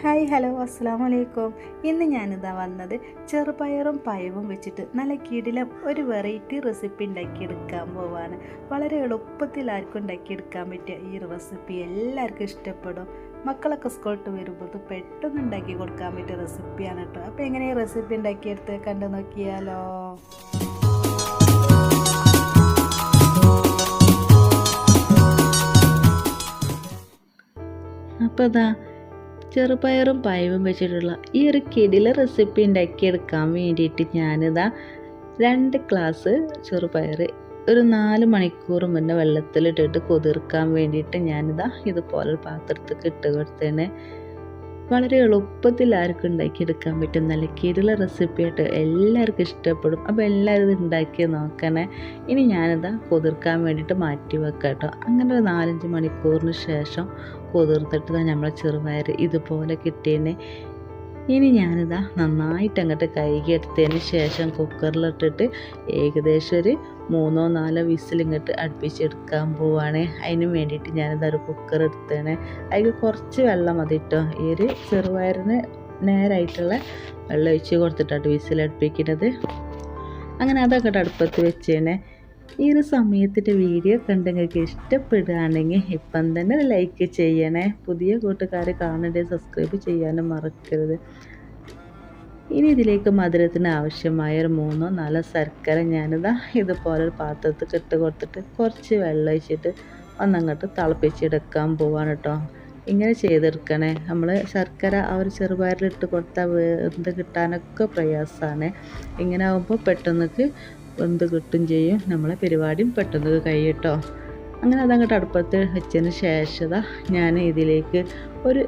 Hi hello അസ്സാം വലൈക്കും ഇന്ന് ഞാനിതാ വന്നത് ചെറുപയറും പയവും വെച്ചിട്ട് നല്ല കിടിലം ഒരു വെറൈറ്റി റെസിപ്പി ഉണ്ടാക്കിയെടുക്കാൻ പോവാണ്. വളരെ എളുപ്പത്തിൽ ആർക്കും ഉണ്ടാക്കിയെടുക്കാൻ പറ്റിയ ഈ റെസിപ്പി എല്ലാവർക്കും ഇഷ്ടപ്പെടും. മക്കളൊക്കെ സ്കൂളിട്ട് വരുമ്പോൾ പെട്ടെന്ന് ഉണ്ടാക്കി കൊടുക്കാൻ പറ്റിയ റെസിപ്പിയാണ് കേട്ടോ അപ്പോൾ എങ്ങനെ ഈ റെസിപ്പി ഉണ്ടാക്കിയെടുത്ത് കണ്ടു നോക്കിയാലോ? അപ്പോൾ അതാ ചെറുപയറും പയവും വെച്ചിട്ടുള്ള ഈ ഒരു കിടില റെസിപ്പി ഉണ്ടാക്കിയെടുക്കാൻ വേണ്ടിയിട്ട് ഞാനിതാ രണ്ട് ഗ്ലാസ് ചെറുപയർ ഒരു നാല് മണിക്കൂർ മുന്നേ വെള്ളത്തിലിട്ടിട്ട് കുതിർക്കാൻ വേണ്ടിയിട്ട് ഞാനിതാ ഇതുപോലെ പാത്രത്തിൽ ഇട്ട് കൊടുത്തേനെ വളരെ എളുപ്പത്തിൽ ആർക്കും ഉണ്ടാക്കിയെടുക്കാൻ പറ്റും. നല്ല കിരുള റെസിപ്പി ആയിട്ട് എല്ലാവർക്കും ഇഷ്ടപ്പെടും. അപ്പോൾ എല്ലാവരും ഇത് ഉണ്ടാക്കി നോക്കണേ. ഇനി ഞാനിതാ കുതിർക്കാൻ വേണ്ടിയിട്ട് മാറ്റി വെക്കാം കേട്ടോ അങ്ങനെ ഒരു നാലഞ്ച് മണിക്കൂറിന് ശേഷം കുതിർത്തിട്ട് നമ്മളെ ചെറുപയർ ഇതുപോലെ കിട്ടിയതിനെ ഇനി ഞാനിതാ നന്നായിട്ട് അങ്ങോട്ട് കഴുകിയെടുത്തതിന് ശേഷം കുക്കറിലിട്ടിട്ട് ഏകദേശം ഒരു മൂന്നോ നാലോ വിസിൽ ഇങ്ങോട്ട് അടുപ്പിച്ചെടുക്കാൻ പോവാണ്. അതിന് വേണ്ടിയിട്ട് ഞാനിതാ ഒരു കുക്കർ എടുത്തേനെ അതിൽ കുറച്ച് വെള്ളം മതി കേട്ടോ ഈ ഒരു ചെറുപയറിന് നേരായിട്ടുള്ള വെള്ളം ഒഴിച്ച് കൊടുത്തിട്ടാണ് വിസിൽ അടുപ്പിക്കുന്നത് അങ്ങനെ അതൊക്കെ അടുപ്പത്ത് വെച്ചേനെ. ഈ ഒരു സമയത്തിന്റെ വീഡിയോ കണ്ട് നിങ്ങൾക്ക് ഇഷ്ടപ്പെടുകയാണെങ്കിൽ ഇപ്പം തന്നെ ലൈക്ക് ചെയ്യണേ. പുതിയ കൂട്ടുകാരെ കാണേണ്ടത് സബ്സ്ക്രൈബ് ചെയ്യാനും മറക്കരുത്. ഇനി ഇതിലേക്ക് മധുരത്തിന് ആവശ്യമായ ഒരു മൂന്നോ നാലോ ശർക്കര ഞാനിതാ ഇതുപോലെ ഒരു പാത്രത്തിൽ ഇട്ട് കൊടുത്തിട്ട് കുറച്ച് വെള്ളം ഒഴിച്ചിട്ട് ഒന്നങ്ങോട്ട് തിളപ്പിച്ചെടുക്കാൻ പോവാണ് കേട്ടോ. ഇങ്ങനെ ചെയ്തെടുക്കണേ. നമ്മൾ ശർക്കര ആ ഒരു ചെറുപയറിലിട്ട് കൊടുത്താൽ വെന്ത് കിട്ടാനൊക്കെ പ്രയാസമാണ് ഇങ്ങനെ ആകുമ്പോൾ പെട്ടെന്നൊക്കെ വെന്ത് കിട്ടും ചെയ്യും. നമ്മളെ പരിപാടിയും പെട്ടെന്ന് കഴിയട്ടോ അങ്ങനെ അതങ്ങോട്ട് അടുപ്പത്ത് വെച്ചതിന് ശേഷം ഞാൻ ഇതിലേക്ക് ഒരു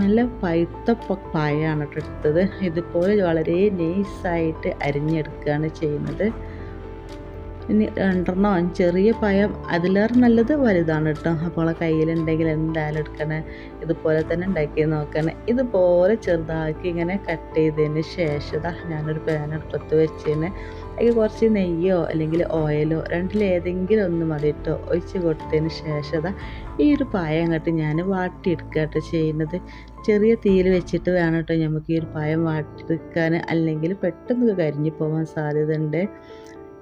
നല്ല പഴുത്ത പായാണ് കേട്ടോ എടുത്തത്. ഇതുപോലെ വളരെ നൈസായിട്ട് അരിഞ്ഞെടുക്കുകയാണ് ചെയ്യുന്നത്. ഇനി രണ്ടെണ്ണോ ചെറിയ പഴം അതിലേറെ നല്ലത് വലുതാണ് കേട്ടോ. അപ്പോൾ കയ്യിലുണ്ടെങ്കിൽ എന്തായാലും എടുക്കണേ. ഇതുപോലെ തന്നെ ഉണ്ടാക്കി നോക്കണേ. ഇതുപോലെ ചെറുതാക്കി ഇങ്ങനെ കട്ട് ചെയ്തതിന് ശേഷം ഞാനൊരു പാൻ അടുപ്പത്ത് വെച്ചതിന് അതിൽ കുറച്ച് നെയ്യോ അല്ലെങ്കിൽ ഓയിലോ രണ്ടിലേതെങ്കിലും ഒന്ന് മതി കേട്ടോ. ഒഴിച്ച് കൊടുത്തതിന് ശേഷം ഈ ഒരു പായം അങ്ങോട്ട് ഞാൻ വാട്ടിയെടുക്കുക കേട്ടോ ചെയ്യുന്നത്. ചെറിയ തീയിൽ വെച്ചിട്ട് വേണം കേട്ടോ നമുക്ക് ഈ ഒരു പായം വാട്ടിയെടുക്കാൻ. അല്ലെങ്കിൽ പെട്ടെന്ന് കരിഞ്ഞു പോകാൻ സാധ്യതയുണ്ട്.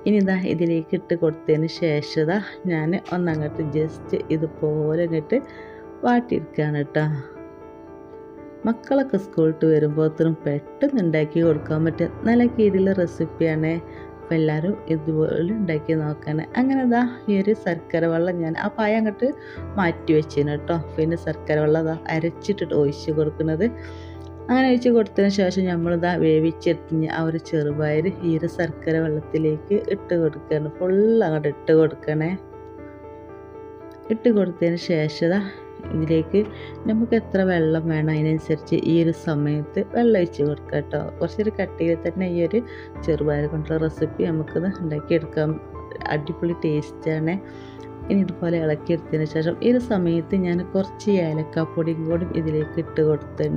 ഇനി ഇതാ ഇതിലേക്ക് ഇട്ട് കൊടുത്തതിന് ശേഷം ഞാൻ ഒന്നങ്ങോട്ട് ജസ്റ്റ് ഇതുപോലെ ഇങ്ങോട്ട് വാട്ടിയെടുക്കുകയാണ് കേട്ടോ. മക്കളൊക്കെ സ്കൂളിട്ട് വരുമ്പോഴത്തേനും പെട്ടെന്ന് ഉണ്ടാക്കി കൊടുക്കാൻ പറ്റും നല്ല കീഴിലുള്ള റെസിപ്പിയാണ് അപ്പോൾ എല്ലാവരും ഇതുപോലെ ഉണ്ടാക്കി നോക്കാൻ അങ്ങനെ ഇതാ ഈ ഒരു ശർക്കര വെള്ളം ഞാൻ ആ പായ അങ്ങോട്ട് മാറ്റി വെച്ചേനെ കേട്ടോ. പിന്നെ ശർക്കര വെള്ളം അതാ അരച്ചിട്ടിട്ട് ഒഴിച്ച് കൊടുക്കുന്നത്. അങ്ങനെ ഒഴിച്ച് കൊടുത്തതിന് ശേഷം നമ്മളിതാ വേവിച്ചെത്തിഞ്ഞ് ആ ഒരു ചെറുപയർ ഈര ശർക്കര വെള്ളത്തിലേക്ക് ഇട്ട് കൊടുക്കണം. ഫുൾ അങ്ങോട്ട് ഇട്ട് കൊടുക്കണേ. ഇട്ട് കൊടുത്തതിന് ശേഷം ഇതിലേക്ക് നമുക്ക് എത്ര വെള്ളം വേണം അതിനനുസരിച്ച് ഈ ഒരു സമയത്ത് വെള്ളം ഒഴിച്ച് കൊടുക്കുക കേട്ടോ കുറച്ചൊരു കട്ടിയിൽ തന്നെ ഈ ഒരു ചെറുപയർ കൊണ്ടുള്ള റെസിപ്പി നമുക്കത് ഉണ്ടാക്കിയെടുക്കാം. അടിപൊളി ടേസ്റ്റാണ് ഇനി ഇതുപോലെ ഇളക്കിയെടുത്തതിന് ശേഷം ഈ ഒരു സമയത്ത് ഞാൻ കുറച്ച് ഏലക്കാപ്പൊടിയും കൂടി ഇതിലേക്ക് ഇട്ട് കൊടുത്തേ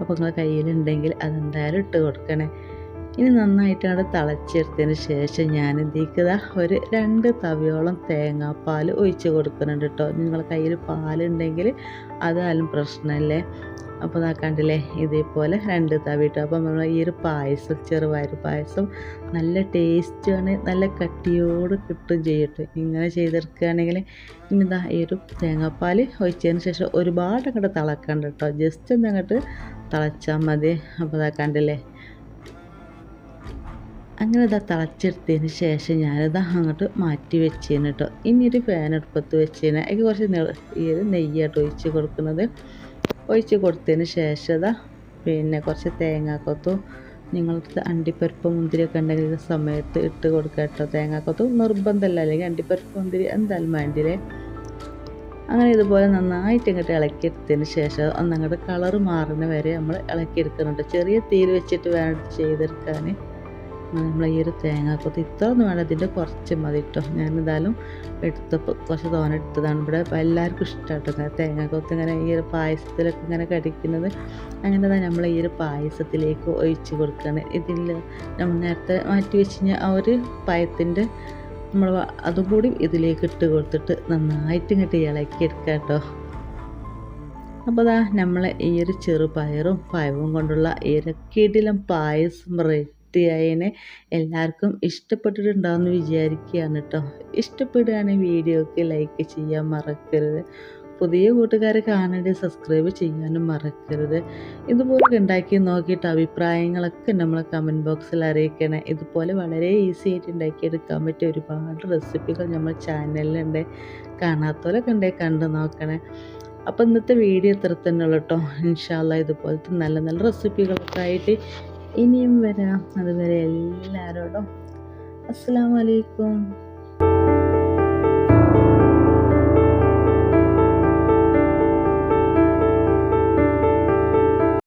അപ്പോൾ നിങ്ങളുടെ കയ്യിലുണ്ടെങ്കിൽ അതെന്തായാലും ഇട്ട് കൊടുക്കണേ. ഇനി നന്നായിട്ട് അവിടെ തിളച്ചെടുത്തതിന് ശേഷം ഞാൻ ഇതിലേക്ക് ഒരു രണ്ട് തവിയോളം തേങ്ങാപ്പാൽ ഒഴിച്ച് കൊടുക്കുന്നുണ്ട് കേട്ടോ നിങ്ങളെ കയ്യിൽ പാലുണ്ടെങ്കിൽ അതായാലും പ്രശ്നമല്ലേ അപ്പോൾ ഇതാ കണ്ടില്ലേ ഇതേപോലെ രണ്ട് തവി അപ്പം നമ്മൾ ഈ ഒരു പായസം ചെറുപയർ പായസം നല്ല ടേസ്റ്റാണ് നല്ല കട്ടിയോട് കിട്ടും ചെയ്യട്ടെ. ഇങ്ങനെ ചെയ്തെടുക്കുകയാണെങ്കിൽ ഇനി ഇതാ ഈ ഒരു തേങ്ങാപ്പാൽ ഒഴിച്ചതിന് ശേഷം ഒരുപാട് അങ്ങോട്ട് തിളക്കണ്ട കേട്ടോ ജസ്റ്റ് ഒന്ന് അങ്ങോട്ട് തിളച്ചാൽ മതി. അപ്പോൾ ഇതാ കണ്ടില്ലേ? അങ്ങനെ ഇതാ തിളച്ചെടുത്തതിന് ശേഷം ഞാനിത് അങ്ങോട്ട് മാറ്റി വെച്ചേന് കേട്ടോ ഇനി ഒരു ഫാൻ അടുപ്പത്ത് വെച്ചേന്. അതിൽ കുറച്ച് ഈ ഒരു നെയ്യായിട്ട് ഒഴിച്ച് കൊടുക്കുന്നത്. ഒഴിച്ച് കൊടുത്തതിന് ശേഷം പിന്നെ കുറച്ച് തേങ്ങാക്കൊത്തും നിങ്ങൾക്ക് അണ്ടിപ്പരിപ്പ് മുന്തിരിയൊക്കെ ഉണ്ടെങ്കിൽ സമയത്ത് ഇട്ട് കൊടുക്കുക കേട്ടോ. തേങ്ങാക്കൊത്തും നിർബന്ധമല്ല അല്ലെങ്കിൽ അണ്ടിപ്പരിപ്പ് മുന്തിരി എന്തായാലും വേണ്ടിയില്ലേ? അങ്ങനെ ഇതുപോലെ നന്നായിട്ട് ഇങ്ങോട്ട് ഇളക്കിയെടുത്തതിന് ശേഷം ഒന്നങ്ങോട്ട് കളറ് മാറുന്ന വരെ നമ്മൾ ഇളക്കിയെടുക്കുന്നുണ്ട്. ചെറിയ തീയിൽ വെച്ചിട്ട് വേണം ചെയ്തെടുക്കാൻ. നമ്മൾ ഈ ഒരു തേങ്ങാക്കൊത്ത് ഇത്ര ഒന്നും വേണം ഇതിന്റെ കുറച്ച് മതി കേട്ടോ ഞാനെന്തായാലും എടുത്തപ്പോൾ കുറച്ച് തോന എടുത്തതാണ്. ഇവിടെ എല്ലാവർക്കും ഇഷ്ടമാട്ടോ ഇങ്ങനെ തേങ്ങാക്കൊത്ത് ഇങ്ങനെ ഈ ഒരു പായസത്തിലൊക്കെ ഇങ്ങനെ കടിക്കുന്നത്. അങ്ങനെ തന്നെ നമ്മൾ ഈ ഒരു പായസത്തിലേക്ക് ഒഴിച്ച് കൊടുക്കുകയാണ് ഇതിൽ നമ്മൾ നേരത്തെ മാറ്റി വെച്ച് കഴിഞ്ഞാൽ ആ ഒരു പായത്തിന്റെ നമ്മൾ അതും കൂടി ഇതിലേക്ക് ഇട്ട് കൊടുത്തിട്ട് നന്നായിട്ട് ഇങ്ങോട്ട് ഇളക്കി കേട്ടോ അപ്പോൾ ദാ നമ്മൾ ഈ ഒരു ചെറുപയറും പഴവും കൊണ്ടുള്ള ഇരക്കിടിലം പായസം റെഡിയായതിനെ എല്ലാവർക്കും ഇഷ്ടപ്പെട്ടിട്ടുണ്ടാവുമെന്ന് വിചാരിക്കുകയാണ് കേട്ടോ ഇഷ്ടപ്പെടുകയാണെങ്കിൽ വീഡിയോക്ക് ലൈക്ക് ചെയ്യാൻ മറക്കരുത്. പുതിയ കൂട്ടുകാരെ കാണേണ്ടി സബ്സ്ക്രൈബ് ചെയ്യാനും മറക്കരുത്. ഇതുപോലെ ഉണ്ടാക്കി നോക്കിയിട്ട് അഭിപ്രായങ്ങളൊക്കെ നമ്മൾ കമന്റ് ബോക്സിൽ അറിയിക്കണേ. ഇതുപോലെ വളരെ ഈസി ആയിട്ട് ഉണ്ടാക്കിയെടുക്കാൻ പറ്റിയ ഒരുപാട് റെസിപ്പികൾ നമ്മൾ ചാനലിലുണ്ട് കാണാത്തവരൊക്കെ ഉണ്ടെങ്കിൽ കണ്ടു നോക്കണേ. അപ്പോൾ ഇന്നത്തെ വീഡിയോ ഇത്ര തന്നെ ഉള്ളൂ കേട്ടോ ഇൻഷാല്ല ഇതുപോലത്തെ നല്ല നല്ല റെസിപ്പികളൊക്കെ ആയിട്ട് ഇനിയും വരാം. അതുവരെ എല്ലാവരോടും അസ്സാം വലൈക്കും